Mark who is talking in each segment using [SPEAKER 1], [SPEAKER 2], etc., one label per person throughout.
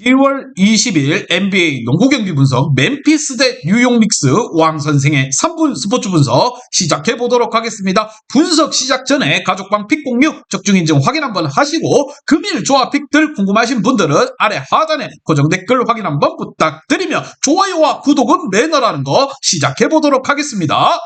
[SPEAKER 1] 10월 20일 NBA 농구 경기 분석 멤피스 대 뉴욕 닉스 왕 선생의 3분 스포츠 분석 시작해 보도록 하겠습니다. 분석 시작 전에 가족방 픽 공유 적중 인증 확인 한번 하시고 금일 조합 픽들 궁금하신 분들은 아래 하단에 고정 댓글 확인 한번 부탁드리며 좋아요와 구독은 매너라는 거 시작해 보도록 하겠습니다.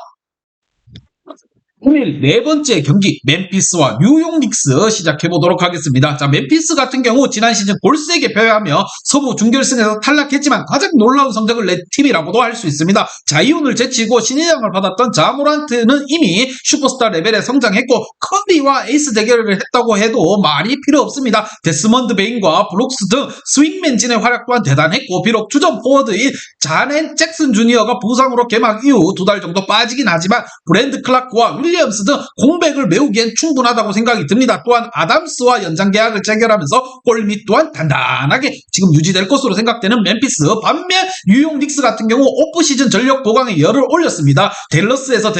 [SPEAKER 1] 오늘 네 번째 경기 멤피스와 뉴욕 닉스 시작해 보도록 하겠습니다. 자, 멤피스 같은 경우 지난 시즌 골세게 패하며 서부 준결승에서 탈락했지만 가장 놀라운 성적을 낸 팀이라고도 할 수 있습니다. 자이온을 제치고 신인왕을 받았던 자모란트는 이미 슈퍼스타 레벨에 성장했고 커리와 에이스 대결을 했다고 해도 말이 필요 없습니다. 데스먼드 베인과 브룩스 등 스윙맨진의 활약 또한 대단했고 비록 주전 포워드인 자넨 잭슨 주니어가 부상으로 개막 이후 두 달 정도 빠지긴 하지만 브랜드 클라크와 윌리엄스 등 공백을 메우기엔 충분하다고 생각이 듭니다. 또한 아담스와 연장 계약을 체결하면서 골밑 또한 단단하게 지금 유지될 것으로 생각되는 멤피스 반면 뉴욕 닉스 같은 경우 오프 시즌 전력 보강에 열을 올렸습니다. 델러스에서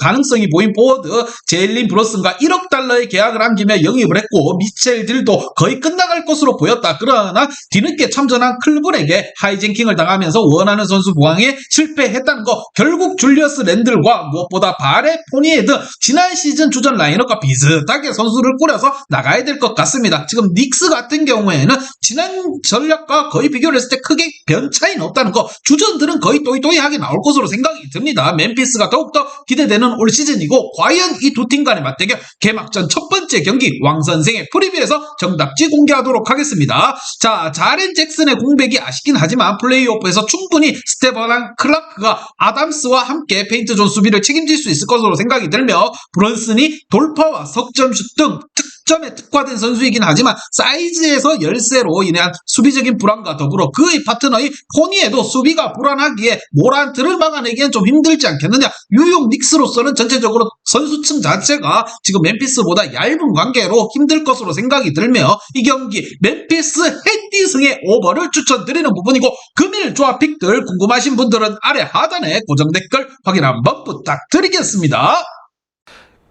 [SPEAKER 1] 가능성이 보인 포워드 제일린 브로슨과 1억 달러의 계약을 남기며 영입을 했고 미첼 딜도 거의 끝나갈 것으로 보였다. 그러나 뒤늦게 참전한 클블에게 하이젠킹을 당하면서 원하는 선수 보강에 실패했다는 거 결국 줄리어스 랜들과 무엇보다 바레 포니에 등 지난 시즌 주전 라인업과 비슷하게 선수를 꾸려서 나가야 될 것 같습니다. 지금 닉스 같은 경우에는 지난 전략과 거의 비교를 했을 때 크게 변 차이는 없다는 거 주전들은 거의 또이또이하게 나올 것으로 생각이 듭니다. 멤피스가 더욱더 기대되는 올 시즌이고 과연 이 두 팀 간의 맞대결 개막전 첫 번째 경기 왕선생의 프리뷰에서 정답지 공개하도록 하겠습니다. 자, 자렌 잭슨의 공백이 아쉽긴 하지만 플레이오프에서 충분히 스테버랑 클라크가 아담스와 함께 페인트 존 수비를 책임질 수 있을 것으로 생각이 들며 브런슨이 돌파와 석점슛 등 특점에 특화된 선수이긴 하지만 사이즈에서 열세로 인한 수비적인 불안과 더불어 그의 파트너인 코니에도 수비가 불안하기에 모란트를 막아내기엔 좀 힘들지 않겠느냐 뉴욕 닉스로서는 전체적으로 선수층 자체가 지금 멤피스보다 얇은 관계로 힘들 것으로 생각이 들며 이 경기 멤피스 헤디승의 오버를 추천드리는 부분이고 금일 조합 픽들 궁금하신 분들은 아래 하단에 고정 댓글 확인 한번 부탁드리겠습니다.